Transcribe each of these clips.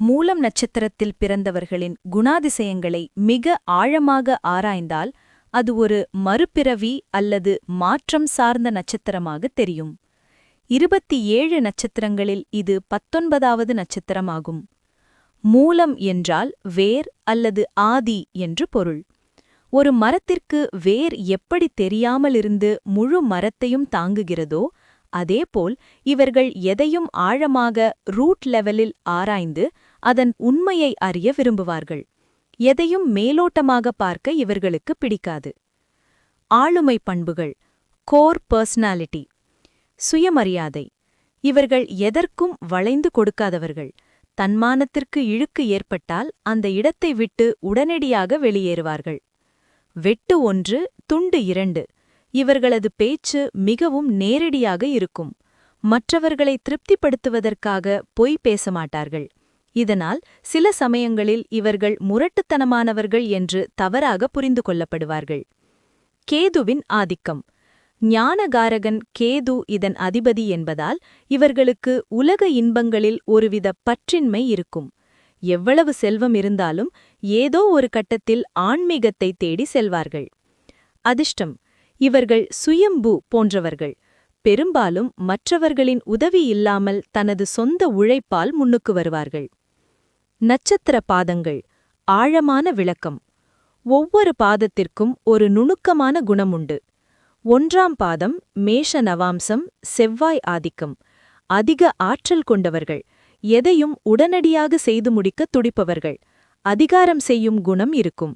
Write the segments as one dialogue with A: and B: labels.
A: மூலம் நட்சத்திரத்தில் பிறந்தவர்களின் குணாதிசயங்களை மிக ஆழமாக ஆராய்ந்தால் அது ஒரு மறுபிறவி அல்லது மாற்றம் சார்ந்த நட்சத்திரமாக தெரியும். இருபத்தி ஏழு நட்சத்திரங்களில் இது பத்தொன்பதாவது நட்சத்திரமாகும். மூலம் என்றால் வேர் அல்லது ஆதி என்று பொருள். ஒரு மரத்திற்கு வேர் எப்படி தெரியாமலிருந்து முழு மரத்தையும் தாங்குகிறதோ அதேபோல் இவர்கள் எதையும் ஆழமாக ரூட் லெவலில் ஆராய்ந்து அதன் உண்மையை அறிய விரும்புவார்கள். எதையும் மேலோட்டமாக பார்க்க இவர்களுக்கு பிடிக்காது. ஆளுமை பண்புகள் கோர் பர்சனாலிட்டி சுயமரியாதை. இவர்கள் எதற்கும் வளைந்து கொடுக்காதவர்கள். தன்மானத்திற்கு இழுக்கு ஏற்பட்டால் அந்த இடத்தை விட்டு உடனடியாக வெளியேறுவார்கள். வெட்டு ஒன்று துண்டு இரண்டு. இவர்களது பேச்சு மிகவும் நேரடியாக இருக்கும். மற்றவர்களை திருப்திப்படுத்துவதற்காக பொய் பேச மாட்டார்கள். இதனால் சில சமயங்களில் இவர்கள் முரட்டுத்தனமானவர்கள் என்று தவறாக புரிந்து கொள்ளப்படுவார்கள். கேதுவின் ஆதிக்கம். ஞானகாரகன் கேது இதன் அதிபதி என்பதால் இவர்களுக்கு உலக இன்பங்களில் ஒருவித பற்றின்மை இருக்கும். எவ்வளவு செல்வம் இருந்தாலும் ஏதோ ஒரு கட்டத்தில் ஆன்மீகத்தை தேடி செல்வார்கள். அதிர்ஷ்டம். இவர்கள் சுயம்பு போன்றவர்கள். பெரும்பாலும் மற்றவர்களின் உதவி இல்லாமல் தனது சொந்த உழைப்பால் முன்னுக்கு வருவார்கள். நட்சத்திர பாதங்கள் ஆழமான விளக்கம். ஒவ்வொரு பாதத்திற்கும் ஒரு நுணுக்கமான குணமுண்டு. ஒன்றாம் பாதம் மேஷ நவாம்சம் செவ்வாய் ஆதிக்கம். அதிக ஆற்றல் கொண்டவர்கள் எதையும் உடனடியாக செய்து முடிக்க துடிப்பவர்கள். அதிகாரம் செய்யும் குணம் இருக்கும்.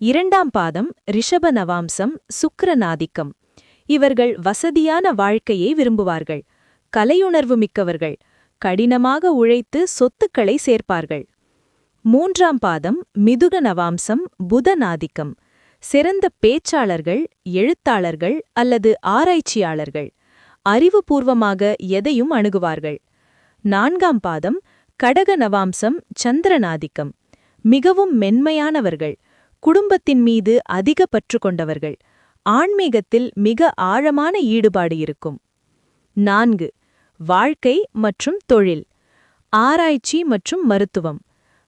A: இரண்டாம் பாதம் ரிஷப நவாம்சம் சுக்கிரநாதிக்கம் இவர்கள் வசதியான வாழ்க்கையை விரும்புவார்கள். கலையுணர்வு மிக்கவர்கள். கடினமாக உழைத்து சொத்துக்களை சேர்ப்பார்கள். மூன்றாம் பாதம் மிதுக நவாம்சம் புதநாதிக்கம் சிறந்த பேச்சாளர்கள் எழுத்தாளர்கள் அல்லது ஆராய்ச்சியாளர்கள். அறிவுபூர்வமாக எதையும் அணுகுவார்கள். நான்காம் பாதம் கடக நவாம்சம் சந்திரநாதிக்கம் மிகவும் மென்மையானவர்கள். குடும்பத்தின் மீது அதிக பற்று கொண்டவர்கள். ஆன்மீகத்தில் மிக ஆழமான ஈடுபாடு இருக்கும். நான்கு வாழ்க்கை மற்றும் தொழில் ஆராய்ச்சி மற்றும் மருத்துவம்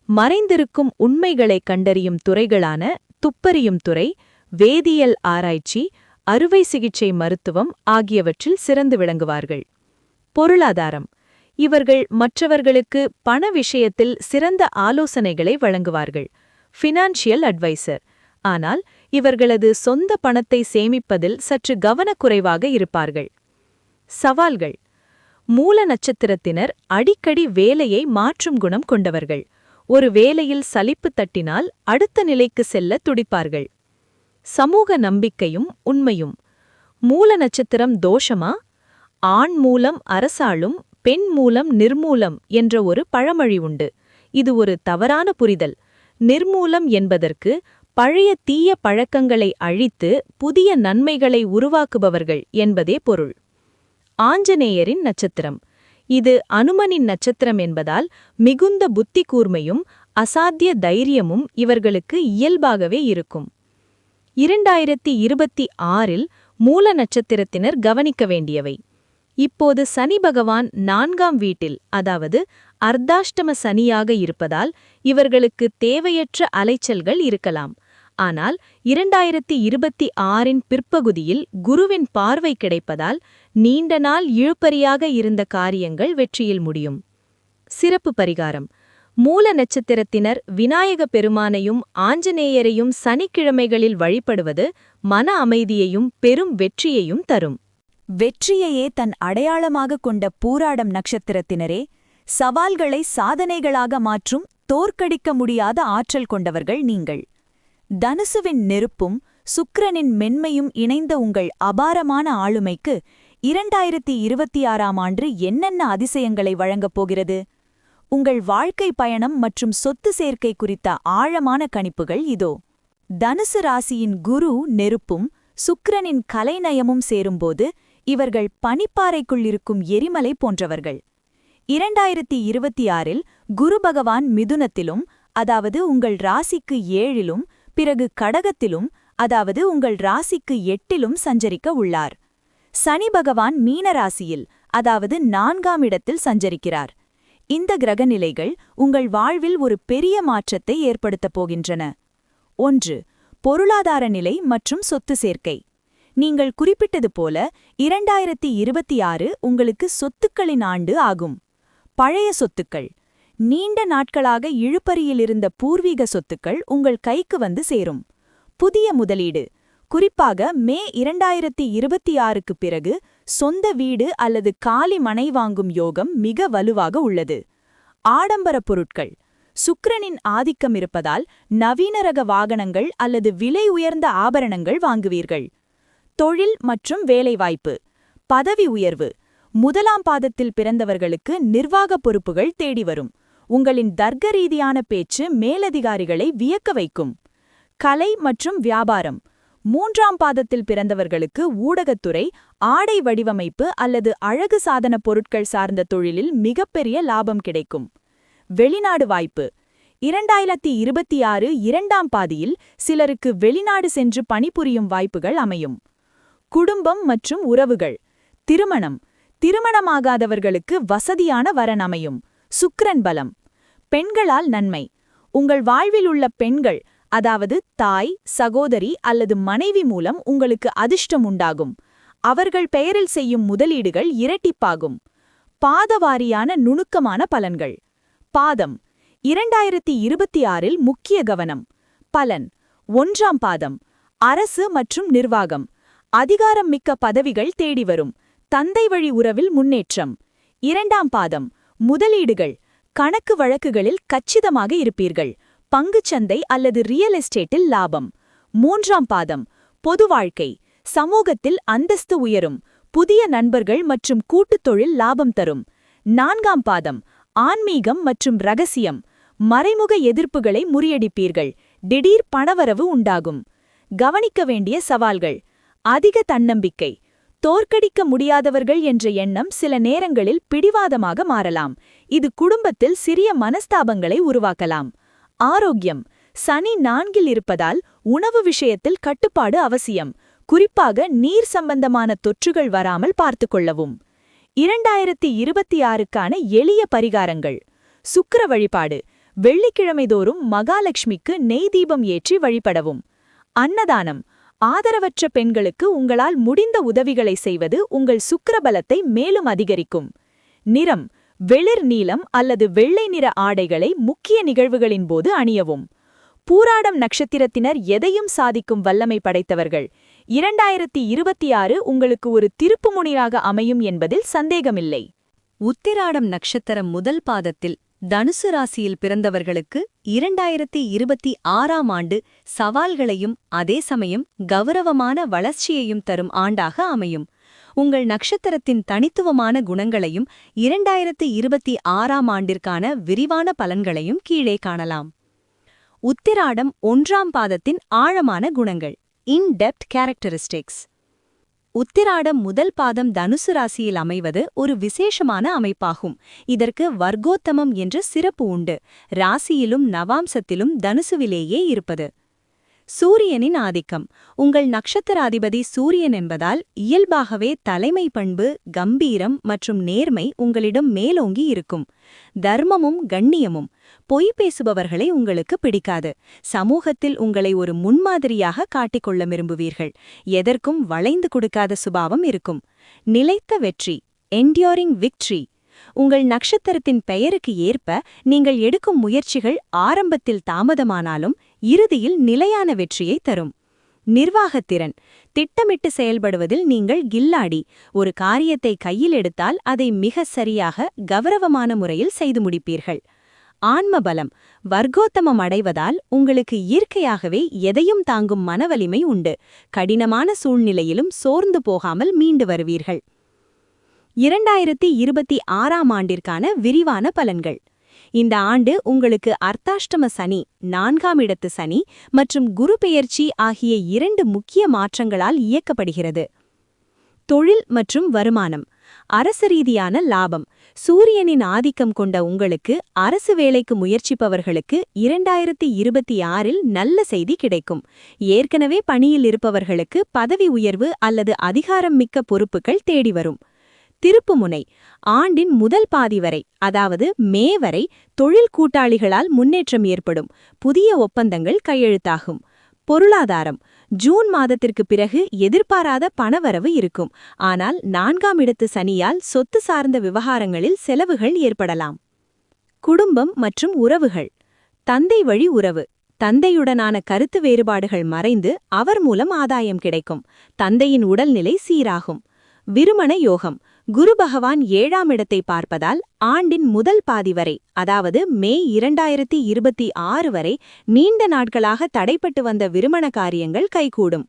A: மறைந்திருக்கும் உண்மைகளை கண்டறியும் துறைகளான துப்பறியும் துறை வேதியியல் ஆராய்ச்சி அறுவை சிகிச்சை மருத்துவம் ஆகியவற்றில் சிறந்து விளங்குவார்கள். பொருளாதாரம் இவர்கள் மற்றவர்களுக்கு பண விஷயத்தில் சிறந்த ஆலோசனைகளை வழங்குவார்கள். ஃபினான்ஷியல் அட்வைசர் ஆனால் இவர்களது சொந்த பணத்தை சேமிப்பதில் சற்று கவனக்குறைவாக இருப்பார்கள். சவால்கள் மூல நட்சத்திரத்தினர் அடிக்கடி வேலையை மாற்றும் குணம் கொண்டவர்கள். ஒரு வேலையில் சலிப்பு தட்டினால் அடுத்த நிலைக்கு செல்ல துடிப்பார்கள். சமூக நம்பிக்கையும் உண்மையும். மூல நட்சத்திரம் தோஷமா? ஆண் மூலம் அரசாளும் பெண் மூலம் நிர்மூலம் என்ற ஒரு பழமொழி உண்டு. இது ஒரு தவறான புரிதல். நிர்மூலம் என்பதற்கு பழைய தீய பழக்கங்களை அழித்து புதிய நன்மைகளை உருவாக்குபவர்கள் என்பதே பொருள். ஆஞ்சநேயரின் நட்சத்திரம். இது அனுமனின் நட்சத்திரம் என்பதால் மிகுந்த புத்தி கூர்மையும் அசாத்திய தைரியமும் இவர்களுக்கு இயல்பாகவே இருக்கும். இரண்டாயிரத்தி இருபத்தி ஆறில் மூல நட்சத்திரத்தினர் கவனிக்க வேண்டியவை. இப்போது சனி பகவான் நான்காம் வீட்டில் அதாவது அர்த்தாஷ்டம சனியாக இருப்பதால் இவர்களுக்கு தேவையற்ற அலைச்சல்கள் இருக்கலாம். ஆனால் இரண்டாயிரத்தி இருபத்தி ஆறின் பிற்பகுதியில் குருவின் பார்வை கிடைப்பதால் நீண்ட நாள் இழுப்பறியாக இருந்த காரியங்கள் வெற்றியில் முடியும். சிறப்பு பரிகாரம். மூல நட்சத்திரத்தினர் விநாயக பெருமானையும் ஆஞ்சநேயரையும் சனிக்கிழமைகளில் வழிபடுவது மன அமைதியையும் பெரும் வெற்றியையும் தரும்.
B: வெற்றியையே தன் அடையாளமாக கொண்ட பூராடம் நட்சத்திரத்தினரே சவால்களை சாதனைகளாக மாற்றும் தோற்கடிக்க முடியாத ஆற்றல் கொண்டவர்கள் நீங்கள். தனுசுவின் நெருப்பும் சுக்கிரனின் மென்மையும் இணைந்த உங்கள் அபாரமான ஆளுமைக்கு இரண்டாயிரத்தி இருபத்தி ஆறாம் ஆண்டு என்னென்ன அதிசயங்களை வழங்கப் போகிறது? உங்கள் வாழ்க்கை பயணம் மற்றும் சொத்து சேர்க்கை குறித்த ஆழமான கணிப்புகள் இதோ. தனுசு ராசியின் குரு நெருப்பும் சுக்கிரனின் கலைநயமும் சேரும்போது இவர்கள் பனிப்பாறைக்குள் இருக்கும் எரிமலை போன்றவர்கள். இரண்டாயிரத்தி இருபத்தி ஆறில் குரு பகவான் மிதுனத்திலும் அதாவது உங்கள் ராசிக்கு ஏழிலும் பிறகு கடகத்திலும் அதாவது உங்கள் ராசிக்கு எட்டிலும் சஞ்சரிக்க உள்ளார். சனி பகவான் மீன ராசியில் அதாவது நான்காம் இடத்தில் சஞ்சரிக்கிறார். இந்த கிரகநிலைகள் உங்கள் வாழ்வில் ஒரு பெரிய மாற்றத்தை ஏற்படுத்தப் போகின்றன. ஒன்று பொருளாதார நிலை மற்றும் சொத்து சேர்க்கை. நீங்கள் குறிப்பிட்டது போல இரண்டாயிரத்தி இருபத்தி ஆறு உங்களுக்கு சொத்துக்களின் ஆண்டு ஆகும். பழைய சொத்துக்கள் நீண்ட நாட்களாக இழுப்பறியிலிருந்த இருந்த பூர்வீக சொத்துக்கள் உங்கள் கைக்கு வந்து சேரும். புதிய முதலீடு குறிப்பாக மே இரண்டாயிரத்தி இருபத்தி ஆறுக்கு பிறகு சொந்த வீடு அல்லது காலி மனை வாங்கும் யோகம் மிக வலுவாக உள்ளது. ஆடம்பர பொருட்கள். சுக்கிரனின் ஆதிக்கம் இருப்பதால் நவீன ரக வாகனங்கள் அல்லது விலை உயர்ந்த ஆபரணங்கள் வாங்குவீர்கள். தொழில் மற்றும் வேலைவாய்ப்பு. பதவி உயர்வு. முதலாம் பாதத்தில் பிறந்தவர்களுக்கு நிர்வாக பொறுப்புகள் தேடி வரும். உங்களின் தர்க்க ரீதியான பேச்சு மேலதிகாரிகளை வியக்க வைக்கும். கலை மற்றும் வியாபாரம். மூன்றாம் பாதத்தில் பிறந்தவர்களுக்கு ஊடகத்துறை ஆடை வடிவமைப்பு அல்லது அழகு சாதன பொருட்கள் சார்ந்த தொழிலில் மிகப்பெரிய லாபம் கிடைக்கும். வெளிநாடு வாய்ப்பு. இரண்டாயிரத்தி இருபத்தி ஆறு இரண்டாம் பாதியில் சிலருக்கு வெளிநாடு சென்று பணிபுரியும் வாய்ப்புகள் அமையும். குடும்பம் மற்றும் உறவுகள். திருமணம். திருமணமாகாதவர்களுக்கு வசதியான வரன் அமையும். சுக்கரன் பலம். பெண்களால் நன்மை. உங்கள் வாழ்வில் உள்ள பெண்கள் அதாவது தாய் சகோதரி அல்லது மனைவி மூலம் உங்களுக்கு அதிர்ஷ்டம் உண்டாகும். அவர்கள் பெயரில் செய்யும் முதலீடுகள் இரட்டிப்பாகும். பாதவாரியான நுணுக்கமான பலன்கள். பாதம். இரண்டாயிரத்தி இருபத்தி ஆறில் முக்கிய கவனம். பலன். ஒன்றாம் பாதம். அரசு மற்றும் நிர்வாகம். அதிகாரம் மிக்க பதவிகள் தேடி வரும். தந்தை வழி உறவில் முன்னேற்றம். இரண்டாம் பாதம். முதலீடுகள். கணக்கு வழக்குகளில் கச்சிதமாக இருப்பீர்கள். பங்குச்சந்தை அல்லது ரியல் எஸ்டேட்டில் லாபம். மூன்றாம் பாதம். பொது வாழ்க்கை. சமூகத்தில் அந்தஸ்து உயரும். புதிய நண்பர்கள் மற்றும் கூட்டுத் தொழில் லாபம் தரும். நான்காம் பாதம். ஆன்மீகம் மற்றும் ரகசியம். மறைமுக எதிர்ப்புகளை முறியடிப்பீர்கள். திடீர் பணவரவு உண்டாகும். கவனிக்க வேண்டிய சவால்கள். அதிக தன்னம்பிக்கை. தோற்கடிக்க முடியாதவர்கள் என்ற எண்ணம் சில நேரங்களில் பிடிவாதமாக மாறலாம். இது குடும்பத்தில் சிறிய மனஸ்தாபங்களை உருவாக்கலாம். ஆரோக்கியம். சனி நான்கில் இருப்பதால் உணவு விஷயத்தில் கட்டுப்பாடு அவசியம். குறிப்பாக நீர் சம்பந்தமான தொற்றுகள் வராமல் பார்த்துக் கொள்ளவும். இரண்டாயிரத்தி இருபத்தி ஆறுக்கான எளிய பரிகாரங்கள். சுக்கர வழிபாடு. வெள்ளிக்கிழமைதோறும் மகாலட்சுமிக்கு நெய் தீபம் ஏற்றி வழிபடவும். அன்னதானம். ஆதரவற்ற பெண்களுக்கு உங்களால் முடிந்த உதவிகளை செய்வது உங்கள் சுக்கரபலத்தை மேலும் அதிகரிக்கும். நிறம். வெளிர் நீலம் அல்லது வெள்ளை நிற ஆடைகளை முக்கிய நிகழ்வுகளின் போது அணியவும். பூராடம் நட்சத்திரத்தினர் எதையும் சாதிக்கும் வல்லமை படைத்தவர்கள். இரண்டாயிரத்தி இருபத்தி ஆறு உங்களுக்கு ஒரு திருப்புமுனையாக அமையும் என்பதில் சந்தேகமில்லை.
C: உத்திராடம் நட்சத்திரம் முதல் பாதத்தில் தனுசு ராசியில் பிறந்தவர்களுக்கு இரண்டாயிரத்தி இருபத்தி ஆறாம் ஆண்டு சவால்களையும் அதே சமயம் கௌரவமான வளர்ச்சியையும் தரும் ஆண்டாக அமையும். உங்கள் நட்சத்திரத்தின் தனித்துவமான குணங்களையும் இரண்டாயிரத்து இருபத்தி ஆறாம் ஆண்டிற்கான விரிவான பலன்களையும் கீழே காணலாம். உத்திராடம் ஒன்றாம் பாதத்தின் ஆழமான குணங்கள் இன் டெப்த் கேரக்டரிஸ்டிக்ஸ் உத்திராடம் முதல் பாதம் தனுசு ராசியில் அமைவது ஒரு விசேஷமான அமைப்பாகும். இதற்கு வர்க்கோத்தமம் என்ற சிறப்பு உண்டு. ராசியிலும் நவாம்சத்திலும் தனுசுவிலேயே இருப்பது. சூரியனின் ஆதிக்கம். உங்கள் நட்சத்திராதிபதி சூரியன் என்பதால் இயல்பாகவே தலைமை பண்பு கம்பீரம் மற்றும் நேர்மை உங்களிடம் மேலோங்கி இருக்கும். தர்மமும் கண்ணியமும் பொய் பேசுபவர்களை உங்களுக்கு பிடிக்காது. சமூகத்தில் உங்களை ஒரு முன்மாதிரியாக காட்டிக்கொள்ள விரும்புவீர்கள். எதற்கும் வளைந்து கொடுக்காத சுபாவம் இருக்கும். நிலைத்த வெற்றி என்டியோரிங் விக்ட்ரி உங்கள் நட்சத்திரத்தின் பெயருக்கு ஏற்ப நீங்கள் எடுக்கும் முயற்சிகள் ஆரம்பத்தில் தாமதமானாலும் இறுதியில் நிலையான வெற்றியை தரும். நிர்வாகத்திறன் திட்டமிட்டு செயல்படுவதில் நீங்கள் கில்லாடி. ஒரு காரியத்தை கையில் எடுத்தால் அதை மிக சரியாக கௌரவமான முறையில் செய்து முடிப்பீர்கள். ஆன்மபலம். வர்க்கோத்தமம் அடைவதால் உங்களுக்கு இயற்கையாகவே எதையும் தாங்கும் மனவலிமை உண்டு. கடினமான சூழ்நிலையிலும் சோர்ந்து போகாமல் மீண்டு வருவீர்கள். இரண்டாயிரத்தி இருபத்தி ஆறாம் ஆண்டிற்கான விரிவான பலன்கள். இந்த ஆண்டு உங்களுக்கு அர்த்தாஷ்டம சனி நான்காம் இடத்து சனி மற்றும் குரு பெயர்ச்சி ஆகிய இரண்டு முக்கிய மாற்றங்களால் இயக்கப்படுகிறது. தொழில் மற்றும் வருமானம். அரசு ரீதியான லாபம். சூரியனின் ஆதிக்கம் கொண்ட உங்களுக்கு அரசு வேலைக்கு முயற்சிப்பவர்களுக்கு இரண்டாயிரத்தி இருபத்தி ஆறில் நல்ல செய்தி கிடைக்கும். ஏற்கனவே பணியில் இருப்பவர்களுக்கு பதவி உயர்வு அல்லது அதிகாரம் மிக்க பொறுப்புகள் தேடி வரும். திருப்புமுனை ஆண்டின் முதல் பாதி வரை அதாவது மே வரை தொழில் கூட்டாளிகளால் முன்னேற்றம் ஏற்படும் புதிய ஒப்பந்தங்கள் கையெழுத்தாகும். பொருளாதாரம் ஜூன் மாதத்திற்கு பிறகு எதிர்பாராத பணவரவு இருக்கும் ஆனால் நான்காம் இடத்து சனியால் சொத்து சார்ந்த விவகாரங்களில் செலவுகள் ஏற்படலாம். குடும்பம் மற்றும் உறவுகள் தந்தை வழி உறவு தந்தையுடனான கருத்து வேறுபாடுகள் மறைந்து அவர் மூலம் ஆதாயம் கிடைக்கும் தந்தையின் உடல்நிலை சீராகும். விருமண யோகம் குரு பகவான் ஏழாம் இடத்தை பார்ப்பதால் ஆண்டின் முதல் பாதி வரை அதாவது மே இரண்டாயிரத்தி இருபத்தி ஆறு வரை நீண்ட நாட்களாக தடைப்பட்டு வந்த விருமண காரியங்கள் கைகூடும்.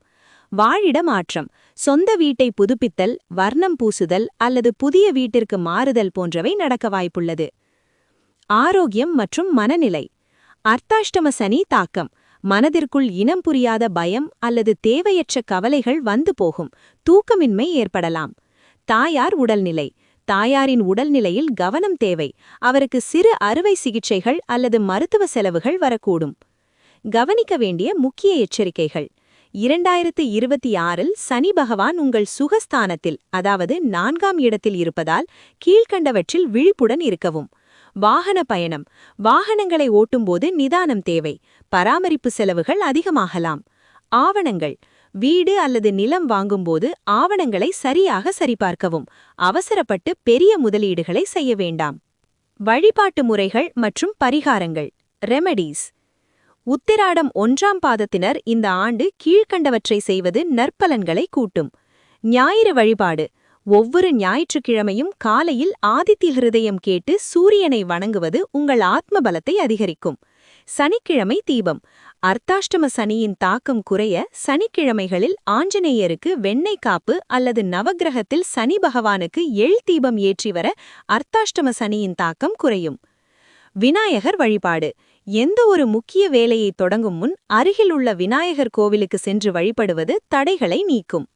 C: வாழிட மாற்றம் சொந்த வீட்டை புதுப்பித்தல் வர்ணம் பூசுதல் அல்லது புதிய வீட்டிற்கு மாறுதல் போன்றவை நடக்க வாய்ப்புள்ளது. ஆரோக்கியம் மற்றும் மனநிலை அர்த்தாஷ்டம சனி தாக்கம் மனதிற்குள் இனம் புரியாத பயம் அல்லது தேவையற்ற கவலைகள் வந்து போகும் தூக்கமின்மை ஏற்படலாம். தாயார் உடல்நிலை. தாயாரின் உடல்நிலையில் கவனம் தேவை. அவருக்கு சிறு அறுவை சிகிச்சைகள் அல்லது மருத்துவ செலவுகள் வரக்கூடும். கவனிக்க வேண்டிய முக்கிய எச்சரிக்கைகள். இரண்டாயிரத்து இருபத்தி ஆறில் சனி பகவான் உங்கள் சுகஸ்தானத்தில் அதாவது நான்காம் இடத்தில் இருப்பதால் கீழ்க்கண்டவற்றில் விழிப்புடன் இருக்கவும். வாகன பயணம். வாகனங்களை ஓட்டும்போது நிதானம் தேவை. பராமரிப்பு செலவுகள் அதிகமாகலாம். ஆவணங்கள். வீடு அல்லது நிலம் வாங்கும்போது ஆவணங்களை சரியாக சரிபார்க்கவும் அவசரப்பட்டு பெரிய முதலீடுகளை செய்ய வேண்டாம். வழிபாட்டு முறைகள் மற்றும் பரிகாரங்கள். ரெமெடிஸ் உத்திராடம் ஒன்றாம் பாதத்தினர் இந்த ஆண்டு கீழ்கண்டவற்றை செய்வது நற்பலன்களை கூட்டும். ஞாயிறு வழிபாடு. ஒவ்வொரு ஞாயிற்றுக்கிழமையும் காலையில் ஆதித்ய ஹிருதயம் கேட்டு சூரியனை வணங்குவது உங்கள் ஆத்ம பலத்தை அதிகரிக்கும். சனிக்கிழமை தீபம். அர்த்தாஷ்டம சனியின் தாக்கம் குறைய சனிக்கிழமைகளில் ஆஞ்சநேயருக்கு வெண்ணெய் காப்பு அல்லது நவக்கிரகத்தில் சனி பகவானுக்கு எள் தீபம் ஏற்றி வர அர்த்தாஷ்டம சனியின் தாக்கம் குறையும். விநாயகர் வழிபாடு. எந்த ஒரு முக்கிய வேலையை தொடங்கும் முன் அருகிலுள்ள விநாயகர் கோவிலுக்கு சென்று வழிபடுவது தடைகளை நீக்கும்.